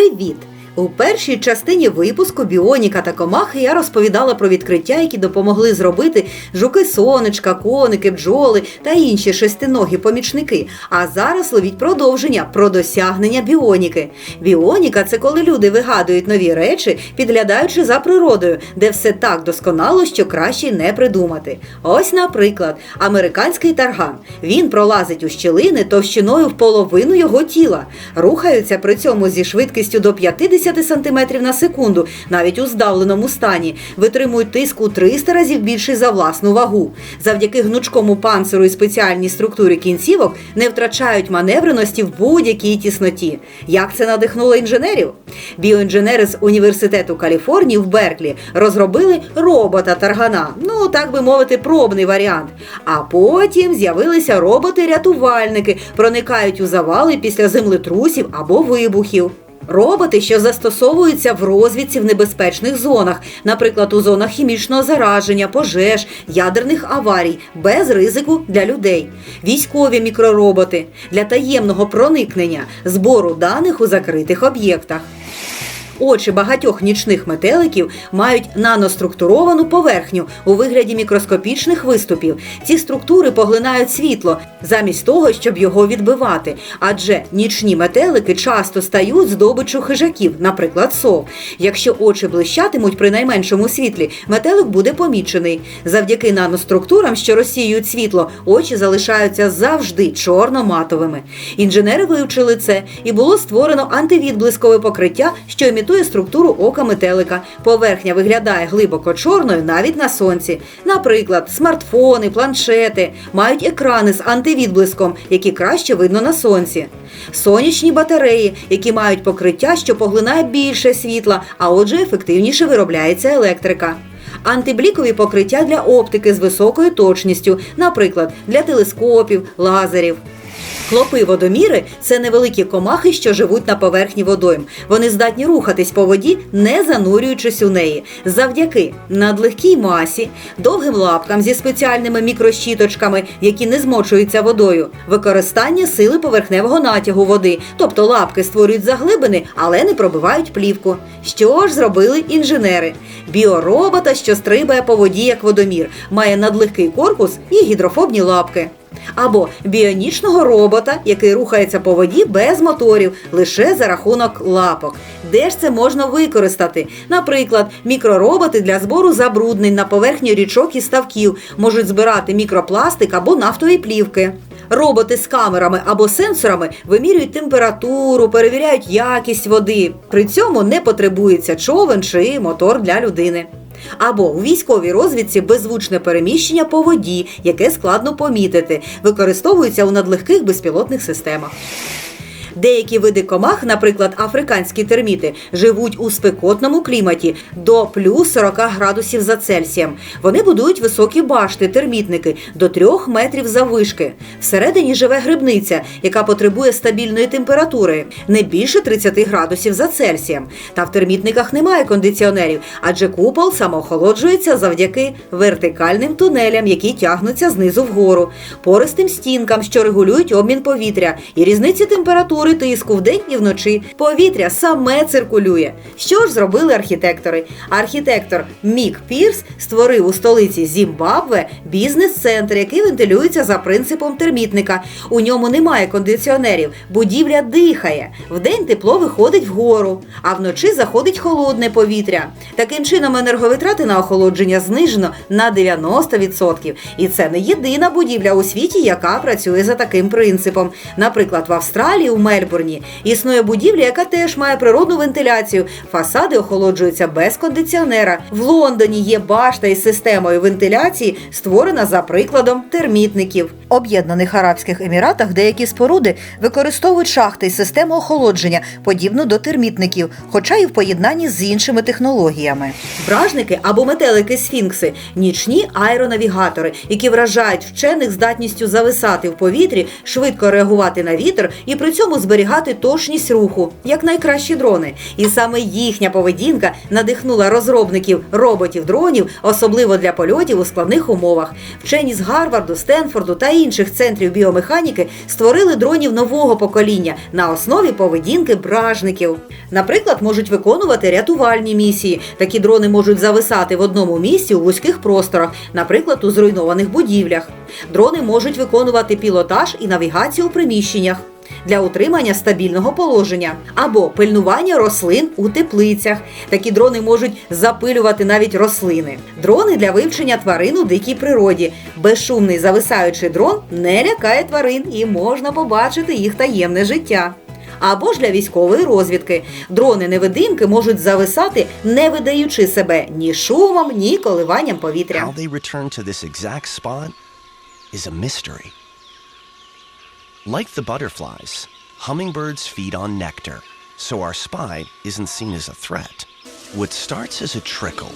Привіт! У першій частині випуску Біоніка та Комахи я розповідала про відкриття, які допомогли зробити жуки сонечка, коники, бджоли та інші шестиногі помічники. А зараз ловіть продовження про досягнення біоніки. Біоніка це коли люди вигадують нові речі, підглядаючи за природою, де все так досконало, що краще не придумати. Ось, наприклад, американський тарган. Він пролазить у щілини товщиною в половину його тіла. Рухаються при цьому зі швидкістю до 50 см на секунду, навіть у здавленому стані, витримують тиск у 300 разів більший за власну вагу. Завдяки гнучкому панциру і спеціальній структурі кінцівок не втрачають маневреності в будь-якій тісноті. Як це надихнуло інженерів? Біоінженери з університету Каліфорнії в Берклі розробили робота таргана, ну так би мовити, пробний варіант. А потім з'явилися роботи-рятувальники, проникають у завали після землетрусів або вибухів. Роботи, що застосовуються в розвідці в небезпечних зонах, наприклад, у зонах хімічного зараження, пожеж, ядерних аварій, без ризику для людей, військові мікророботи для таємного проникнення, збору даних у закритих об'єктах. Очі багатьох нічних метеликів мають наноструктуровану поверхню у вигляді мікроскопічних виступів. Ці структури поглинають світло замість того, щоб його відбивати. Адже нічні метелики часто стають здобиччю хижаків, наприклад, сов. Якщо очі блищатимуть при найменшому світлі, метелик буде помічений. Завдяки наноструктурам, що розсіюють світло, очі залишаються завжди чорно-матовими. Інженери вивчили це і було створено антивідблискове покриття, що імітує структуру ока метелика. Поверхня виглядає глибоко чорною навіть на сонці. Наприклад, смартфони, планшети мають екрани з антивідблиском, які краще видно на сонці. Сонячні батареї, які мають покриття, що поглинає більше світла, а отже, ефективніше виробляється електрика. Антиблікові покриття для оптики з високою точністю, наприклад, для телескопів, лазерів. Клопи водоміри це невеликі комахи, що живуть на поверхні водойм. Вони здатні рухатись по воді, не занурюючись у неї. Завдяки надлегкій масі, довгим лапкам зі спеціальними мікрощіточками, які не змочуються водою, використання сили поверхневого натягу води, тобто лапки створюють заглибини, але не пробивають плівку. Що ж зробили інженери? Біоробота, що стрибає по воді як водомір, має надлегкий корпус і гідрофобні лапки. Або біонічного робота, який рухається по воді без моторів, лише за рахунок лапок. Де ж це можна використати? Наприклад, мікророботи для збору забруднень на поверхні річок і ставків можуть збирати мікропластик або нафтові плівки. Роботи з камерами або сенсорами вимірюють температуру, перевіряють якість води. При цьому не потребується човен чи мотор для людини. Або у військовій розвідці беззвучне переміщення по воді, яке складно помітити, використовується у надлегких безпілотних системах. Деякі види комах, наприклад, африканські терміти, живуть у спекотному кліматі до плюс 40 градусів за Цельсієм. Вони будують високі башти, термітники до 3 метрів заввишки. Всередині живе грибниця, яка потребує стабільної температури не більше 30 градусів за Цельсієм. Та в термітниках немає кондиціонерів, адже купол самоохолоджується завдяки вертикальним тунелям, які тягнуться знизу вгору, пористим стінкам, що регулюють обмін повітря, і різниці температури тиску вдень і вночі. Повітря саме циркулює. Що ж зробили архітектори? Архітектор Мік Пірс створив у столиці Зімбабве бізнес-центр, який вентилюється за принципом термітника. У ньому немає кондиціонерів, будівля дихає. Вдень тепло виходить вгору, а вночі заходить холодне повітря. Таким чином енерговитрати на охолодження знижено на 90%. І це не єдина будівля у світі, яка працює за таким принципом. Наприклад, в Австралії у Мельбурні існує будівля, яка теж має природну вентиляцію. Фасади охолоджуються без кондиціонера. В Лондоні є башта із системою вентиляції, створена за прикладом термітників. Об'єднаних Арабських Еміратах деякі споруди використовують шахти із систему охолодження, подібну до термітників, хоча і в поєднанні з іншими технологіями. Бражники або метелики сфінкси нічні аеронавігатори, які вражають вчених здатністю зависати в повітрі, швидко реагувати на вітер і при цьому зберігати точність руху, як найкращі дрони. І саме їхня поведінка надихнула розробників роботів-дронів, особливо для польотів у складних умовах. Вчені з Гарварду, Стенфорду та інших центрів біомеханіки створили дронів нового покоління на основі поведінки бражників. Наприклад, можуть виконувати рятувальні місії. Такі дрони можуть зависати в одному місці у вузьких просторах, наприклад, у зруйнованих будівлях. Дрони можуть виконувати пілотаж і навігацію у приміщеннях. Для утримання стабільного положення або пильнування рослин у теплицях. Такі дрони можуть запилювати навіть рослини. Дрони для вивчення тварин у дикій природі. Безшумний зависаючий дрон не лякає тварин і можна побачити їх таємне життя. Або ж для військової розвідки. Дрони-невидимки можуть зависати, не видаючи себе ні шумом, ні коливанням повітря. How they return to this exact spot is a mystery. Like the butterflies, hummingbirds feed on nectar, so our spy isn't seen as a threat. What starts as a trickle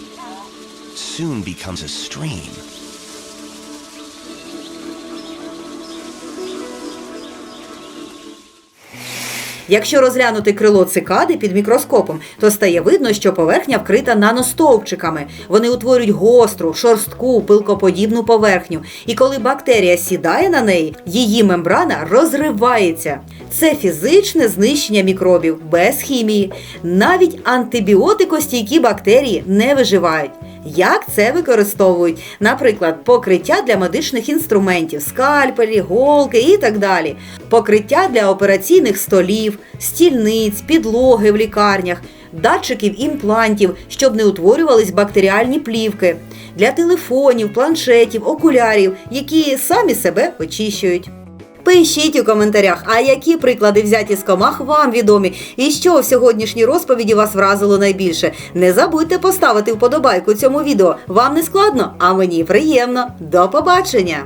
soon becomes a stream. Якщо розглянути крило цикади під мікроскопом, то стає видно, що поверхня вкрита наностовпчиками. Вони утворюють гостру, шорстку, пилкоподібну поверхню. І коли бактерія сідає на неї, її мембрана розривається. Це фізичне знищення мікробів без хімії. Навіть антибіотикостійкі бактерії не виживають. Як це використовують? Наприклад, покриття для медичних інструментів, скальпелі, голки і так далі, покриття для операційних столів, стільниць, підлоги в лікарнях, датчиків імплантів, щоб не утворювались бактеріальні плівки, для телефонів, планшетів, окулярів, які самі себе очищують. Пишіть у коментарях, а які приклади взяті з комах вам відомі, і що в сьогоднішній розповіді вас вразило найбільше. Не забудьте поставити вподобайку цьому відео. Вам не складно, а мені приємно. До побачення!